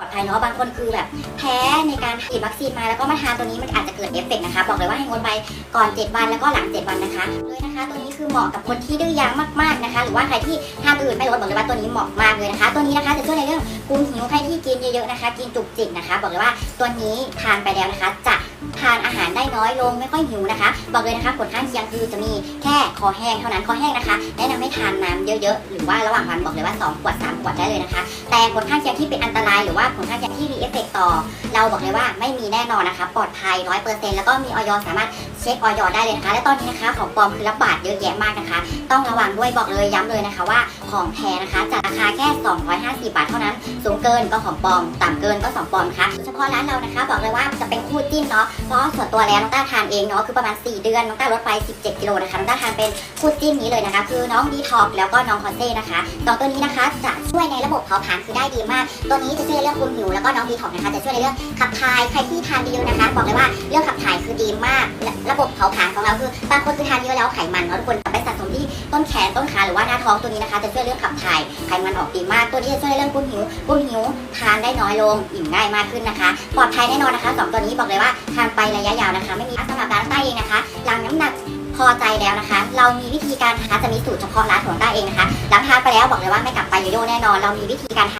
ปลอดภัยเนาะบางคนคือแบบแพ้ในการฉีดวัคซีนมาแล้วก็มาทานตัวนี้มันอาจจะเกิดเอฟเฟกต์นะคะบอกเลยว่าให้งดไปก่อน 7 วันแล้วก็หลัง 7 วันนะคะเลยนะคะ ตัวนี้คือเหมาะกับคนที่ดื้อยางมากๆนะคะ หรือว่าใครที่ทานตัวอื่นไม่ลดบอกเลยว่าตัวนี้เหมาะมากเลยนะคะ ตัวนี้นะคะจะช่วยในเรื่องคุมหิวใครที่กินเยอะๆนะคะ กินจุกจิกนะคะ บอกเลยว่าตัวนี้ทานไปแล้วนะคะ จะทานอาหาร น้อยลงไม่ค่อยหิวนะคะ บอกเลยนะคะผลข้างเคียงคือจะมีแค่คอแห้งเท่านั้นคอแห้งนะคะแนะนำให้ทานน้ำเยอะๆ หรือว่าระหว่างวันบอกเลยว่า2ขวด3ขวดได้เลยนะคะ แต่ผลข้างเคียงที่เป็นอันตรายหรือว่าผลข้างเคียงที่มีเอฟเฟกต์ต่อ เราบอกเลยว่าไม่มีแน่นอนนะคะ ปลอดภัย100%แล้วก็มีออยสามารถเช็คออยได้เลยนะคะ และตอนนี้นะคะของปลอมคือระบาดเยอะแยะมากนะคะ ต้องระวังด้วยบอกเลยย้ำเลยนะคะว่าของแท้นะคะจากราคาแค่ 250 บาทเท่านั้น สูงเกินก็ของปลอม ต่ำเกินก็ของปลอมนะคะเฉพาะร้านเรานะคะ บอกเลยว่า คู่จิ้นเนาะเพราะส่วนตัวแล้วน้องต้าทานเองเนาะคือประมาณ 4 เดือนน้องต้าลดไป 17กิโลนะคะน้องต้าทานเป็นคู่จิ้นนี้เลยนะคะ คือน้องดีท็อกแล้วก็น้องคอนเซ่นะคะสองตัวนี้นะคะจะช่วยในระบบเผาผลาญคือได้ดีมาก ตัวนี้จะช่วยในเรื่องคุณหิวแล้วก็น้องดีท็อกนะคะจะช่วยในเรื่องขับถ่ายใครที่ทานเยอะนะคะ บอกเลยว่าเรื่องขับ คือดีมากและระบบเผาผลาญของเราคือบางคนคือทานเยอะแล้วไขมันเนาะทุกคนไปสะสมที่ต้นแขนต้นขาหรือว่าหน้าท้องตัวนี้นะคะ จะช่วยเรื่องขับถ่ายไขมันออกดีมาก ตัวนี้จะช่วยในเรื่องคุมหิวคุมหิวทานได้น้อยลงอิ่มง่ายมากขึ้นนะคะปลอดภัยแน่นอนนะคะสองตัวนี้บอกเลยว่าทานไประยะยาวนะคะ ไม่มีสำหรับร้านใต้เองนะคะหลังน้ำหนักพอใจแล้วนะคะ เรามีวิธีการนะคะจะมีสูตรเฉพาะร้านของต้เองนะคะหลังทานไปแล้วบอกเลยว่าไม่กลับไปโยโย่แน่นอน เรามีวิธีการ